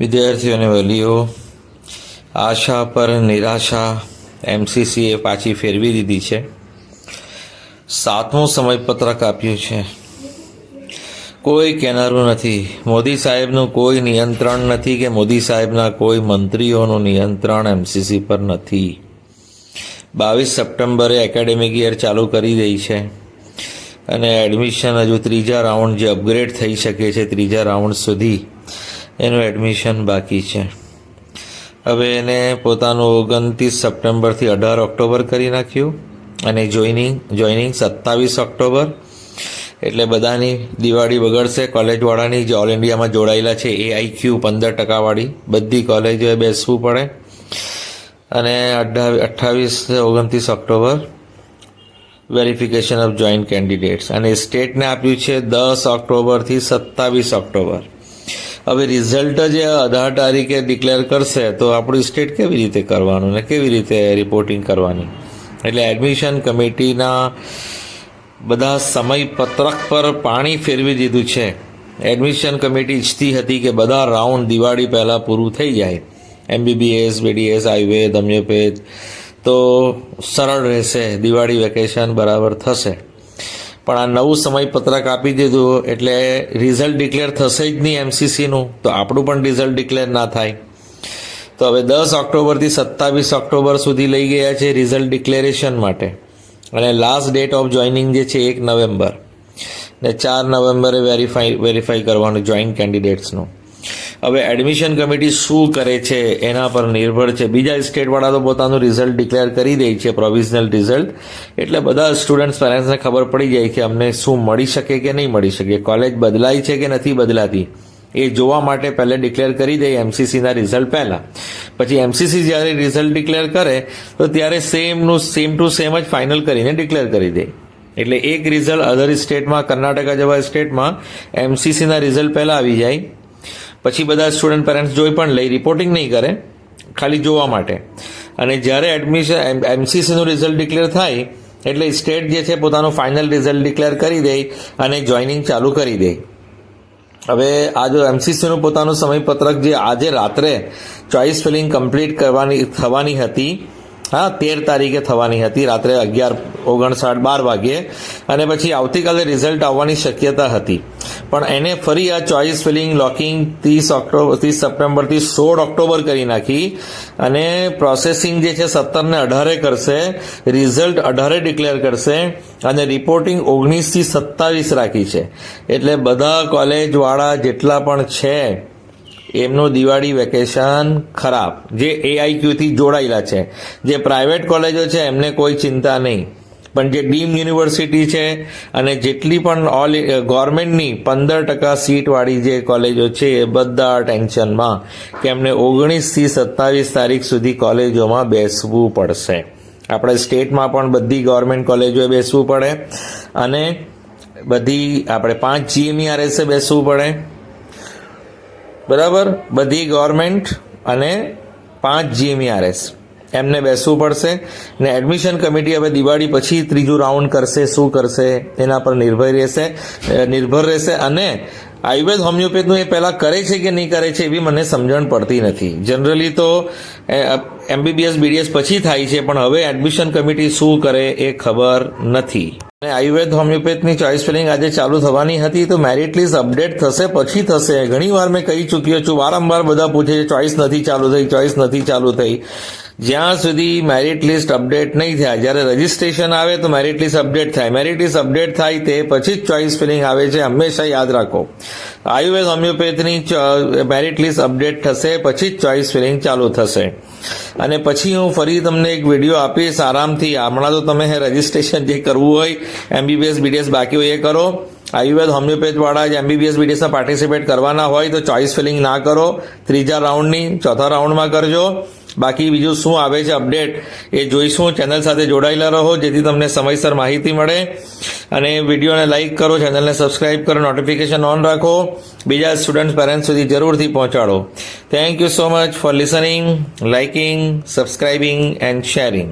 વિદ્યાર્થીઓ અને વાલીઓ આશા પર નિરાશા એમસીસીએ પાછી ફેરવી દીધી છે. સાતમું સમયપત્રક આપ્યું છે. કોઈ કહેનારું નથી. મોદી સાહેબનું કોઈ નિયંત્રણ નથી કે મોદી સાહેબના કોઈ મંત્રીઓનું નિયંત્રણ એમસીસી પર નથી. બાવીસ સપ્ટેમ્બરે એકેડેમિક યર ચાલુ કરી દઈ છે અને એડમિશન હજુ ત્રીજા રાઉન્ડ જે અપગ્રેડ થઈ શકે છે ત્રીજા રાઉન્ડ સુધી એનું એડમિશન બાકી છે. હવે એને પોતાનું ઓગણત્રીસ સપ્ટેમ્બરથી અઢાર ઓક્ટોબર કરી નાખ્યું અને જોઈનિંગ જોઈનિંગ સત્તાવીસ ઓક્ટોબર. એટલે બધાની દિવાળી બગડશે. કોલેજવાળાની જે ઓલ ઇન્ડિયામાં જોડાયેલા છે એ આઈક્યુ પંદર ટકાવાળી. બધી કોલેજોએ બેસવું પડે. અને અઢા અઠ્ઠાવીસ, ઓગણત્રીસ October verification of joint candidates અને સ્ટેટને આપ્યું છે દસ ઓક્ટોબરથી સત્તાવીસ ઓક્ટોબર. હવે રિઝલ્ટ જ અઢાર તારીખે ડિક્લેર કરશે તો આપણું સ્ટેટ કેવી રીતે કરવાનું ને કેવી રીતે રિપોર્ટિંગ કરવાની? એટલે એડમિશન કમિટીના બધા સમયપત્રક પર પાણી ફેરવી દીધું છે. એડમિશન કમિટી ઈચ્છતી હતી કે બધા રાઉન્ડ દિવાળી પહેલાં પૂરું થઈ જાય. એમબીબીએસ બીડીએસ હાઈવે ધમ્યોપેથ તો સરળ રહેશે. દિવાળી વેકેશન બરાબર થશે. પણ આ નવું સમયપત્રક આપી દીધું એટલે રિઝલ્ટ ડિક્લેર થશે જ નહીં એમસીસીનું તો આપણું પણ રિઝલ્ટ ડિક્લેર ના થાય. તો હવે દસ ઓક્ટોબરથી સત્તાવીસ ઓક્ટોબર સુધી લઈ ગયા છે રિઝલ્ટ ડિક્લેરેશન માટે. અને લાસ્ટ ડેટ ઓફ જોઈનિંગ જે છે એક નવેમ્બર. ને ચાર નવેમ્બરે વેરીફાઈ વેરીફાઈ કરવાનું જોઈન્ટ કેન્ડિડેટ્સનું હવે એડમિશન કમિટી શું કરે છે, એના પર નિર્ભર છે. બીજા સ્ટેટવાળા તો પોતાનું રિઝલ્ટ ડિક્લેર કરી દે છે, પ્રોવિઝનલ રિઝલ્ટ. એટલે બધા સ્ટુડન્ટ્સ પેરેન્ટ્સને ખબર પડી જાય કે અમને શું મળી શકે કે નહીં મળી શકે. કોલેજ બદલાય છે કે નથી બદલાતી? એ જોવા માટે પહેલે ડિક્લેર કરી દે એમસીસીના રિઝલ્ટ પહેલાં. પછી એમસીસી જ્યારે રિઝલ્ટ ડિક્લેર કરે, તો ત્યારે સેમનું સેમ ટુ સેમ જ ફાઇનલ કરીને ડિક્લેર કરી દે. એટલે એક રિઝલ્ટ અધર સ્ટેટમાં કર્ણાટકા જેવા સ્ટેટમાં એમસીસીના રિઝલ્ટ પહેલાં આવી જાય. પછી બધા સ્ટુડન્ટ પેરેન્ટ્સ જોઈ પણ લઈ રિપોર્ટિંગ નહીં કરે, ખાલી જોવા માટે. અને જ્યારે એડમિશન એમસીસીનું રિઝલ્ટ ડિક્લેર થાય, એટલે સ્ટેટ જે છે પોતાનું ફાઇનલ રિઝલ્ટ ડિક્લેર કરી દે અને જોઈનિંગ ચાલુ કરી દે. હવે આ જો એમસીસીનું પોતાનું સમયપત્રક જે આજે રાત્રે ચોઇસ ફિલિંગ કમ્પ્લીટ કરવાની, થવાની હતી હા, તેર તારીખે થવાની હતી. રાત્રે અગિયાર, ઓગણસાઠ, બાર વાગ્યે. અને પછી આવતીકાલે રિઝલ્ટ આવવાની શક્યતા હતી. પણ એને ફરી આ ચોઇસ ફિલિંગ લોકિંગ ત્રીસ ઓક્ટોબર, ત્રીસ સપ્ટેમ્બરથી સોળ ઓક્ટોબર કરી નાખી. અને પ્રોસેસિંગ જે છે, સત્તરને અઢારે કરશે. રિઝલ્ટ અઢારે ડિક્લેર કરશે. અને રિપોર્ટિંગ ઓગણીસથી સત્તાવીસ રાખી છે. એટલે બધા કોલેજવાળા જેટલા પણ છે એમનું દિવાળી વેકેશન ખરાબ, જે એઆઈક્યુથી જોડાયેલા છે. જે પ્રાઇવેટ કોલેજો છે, એમને કોઈ ચિંતા નહીં. પણ જે ડીમ યુનિવર્સિટી છે, અને જેટલી પણ ઓલ ગવર્મેન્ટની પંદર ટકા સીટવાળી જે કોલેજો છે, એ બધા ટેન્શનમાં કે એમને ઓગણીસથી સત્તાવીસ તારીખ સુધી કોલેજોમાં બેસવું પડશે. આપણે સ્ટેટમાં પણ બધી ગવર્મેન્ટ કોલેજોએ બેસવું પડે, અને બધી આપણે પાંચ જીએમઈઆરએસે બેસવું પડે. બરાબર? બધી ગવર્મેન્ટ અને પાંચ જીએમઈઆરએસ એમને બેસવું પડશે ને એડમિશન કમિટી હવે દિવાળી પછી ત્રીજું રાઉન્ડ કરશે, શું કરશે, એના પર નિર્ભર રહેશે નિર્ભર રહેશે અને આયુર્વેદ હોમિયોપેથનું એ પહેલાં કરે છે કે નહીં કરે છે એવી મને સમજણ પડતી નથી. જનરલી તો એમબીબીએસ બીડીએસ પછી થાય છે, પણ હવે એડમિશન કમિટી શું કરે એ ખબર નથી. આયુર્વેદ, હોમિયોપેથની ચોઇસ ફિલિંગ આજે ચાલુ થવાની હતી. તો મેરિટ લિસ્ટ અપડેટ થશે, પછી થશે. ઘણી વાર મેં કહી ચૂક્યો છું, વારંવાર બધા પૂછે છે ચોઇસ નથી ચાલુ થઈ ચોઇસ નથી ચાલુ થઈ. જ્યાં સુધી મેરિટ લિસ્ટ અપડેટ નહીં થાય, જ્યારે રજીસ્ટ્રેશન આવે તો મેરિટ લિસ્ટ અપડેટ થાય. મેરિટ લિસ્ટ અપડેટ થાય તે પછી જ ચોઇસ ફિલિંગ આવે છે, હંમેશા યાદ રાખો. આયુર્વેદ હોમિયોપેથની મેરિટ લિસ્ટ અપડેટ થશે, પછી જ ચોઇસ ફિલિંગ ચાલુ થશે. અને પછી હું ફરી તમને એક વીડિયો આપીશ, આરામથી. હમણાં તો તમે રજીસ્ટ્રેશન જે કરવું હોય એમબીબીએસ બીડીએસ બાકી હોય એ કરો. આયુર્વેદ હોમિયોપેથવાળા જે એમબીબીએસ બીડીએસમાં પાર્ટિસિપેટ કરવાના હોય તો ચોઇસ ફિલિંગ ના કરો. ત્રીજા રાઉન્ડની ચોથા રાઉન્ડમાં કરજો. બાકી બીજું શું આવે છે અપડેટ એ જોઈશું. ચેનલ સાથે જોડાયેલા રહો, જેથી તમને સમયસર માહિતી મળે. અને વિડીયોને લાઇક કરો, ચેનલને સબસ્ક્રાઇબ કરો, નોટિફિકેશન ઓન રાખો. બીજા સ્ટુડન્ટ પેરેન્ટ્સ સુધી જરૂરથી પહોંચાડો. Thank you so much for listening liking subscribing and sharing